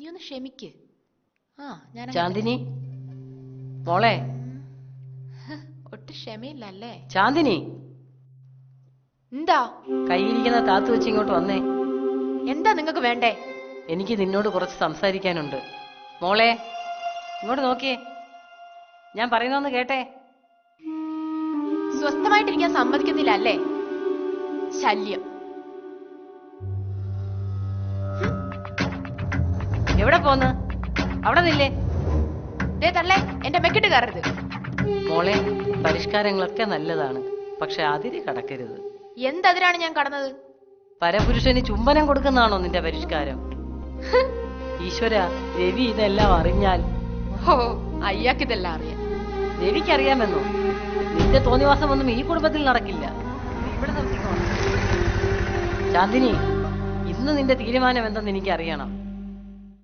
നീ ഒന്ന് ക്ഷമിക്ക്. ആ ഞാൻ ചാന്ദിനി. മോളെ. ഒട്ടും ക്ഷമയില്ല അല്ലേ ചാന്ദിനി. എന്താ? കയ്യിരിക്കുന്ന താത്തു വെച്ച് ഇങ്ങോട്ട് വന്നേ. എന്താ നിങ്ങൾക്ക് വേണ്ടേ? എനിക്ക് നിന്നോട് കുറച്ച് സംസാരിക്കാനുണ്ട്. മോളെ ഇങ്ങോട്ട് നോക്കിയേ. ഞാൻ പറയുന്നൊന്ന് കേട്ടെ? സ്വസ്ഥമായിട്ടിരിക്കാൻ സമ്മതിക്കുന്നില്ല അല്ലേ? ശല്യം. എവിടെ പോന്ന്? അവിടെ നിന്നില്ലേ ദേ തള്ളേ എന്റെ മെക്കിട്ട് കയറരുത് മോളെ പരിഷ്കാരങ്ങളൊക്കെ നല്ലതാണ് പക്ഷെ അതിര് കടക്കരുത്. എന്തതിരാണ് ഞാൻ കടന്നത്? പരപുരുഷന് ചുംബനം കൊടുക്കുന്നതാണോ നിന്റെ പരിഷ്കാരം? ഈശ്വര രവി ഇതെല്ലാം അറിഞ്ഞാൽ ഹോ അയ്യാക്കിതെല്ലാം അറിയാം. രവിക്കറിയാമെന്നോ? നിന്റെ തോന്നിവാസം ഒന്നും ഈ കുടുംബത്തിൽ നടക്കില്ല. ഇവിടെ ഇന്ന് നിന്റെ തീരുമാനം എന്തെന്ന് എനിക്ക് അറിയണം